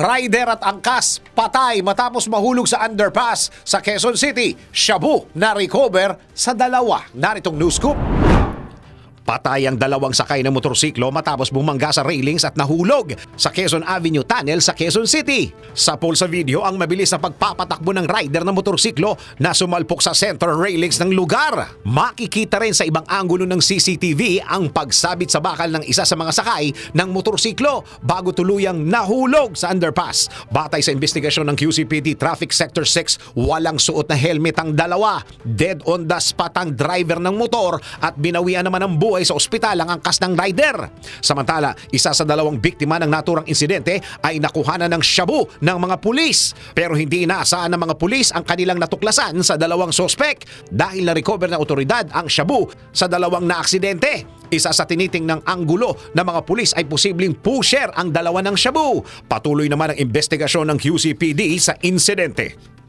Rider at angkas patay matapos mahulog sa underpass sa Quezon City. Shabu na recover sa dalawa. Naritong news scoop. Patay ang dalawang sakay ng motorsiklo matapos bumangga sa railings at nahulog sa Quezon Avenue Tunnel sa Quezon City. Sa poll sa video ang mabilis na pagpapatakbo ng rider ng motorsiklo na sumalpok sa center railings ng lugar. Makikita rin sa ibang anggulo ng CCTV ang pagsabit sa bakal ng isa sa mga sakay ng motorsiklo bago tuluyang nahulog sa underpass. Batay sa investigasyon ng QCPD Traffic Sector 6, walang suot na helmet ang dalawa. Dead on the spot ang driver ng motor at binawian naman ng buhay sa ospital ang angkas ng rider. Samantala, isa sa dalawang biktima ng naturang insidente ay nakuhanan ng shabu ng mga pulis. Pero hindi inaasahan ng mga pulis ang kanilang natuklasan sa dalawang sospek dahil na-recover ng otoridad ang shabu sa dalawang naaksidente. Isa sa tiniting ng anggulo ng mga pulis ay posibleng pusher ang dalawa ng shabu. Patuloy naman ang investigasyon ng QCPD sa insidente.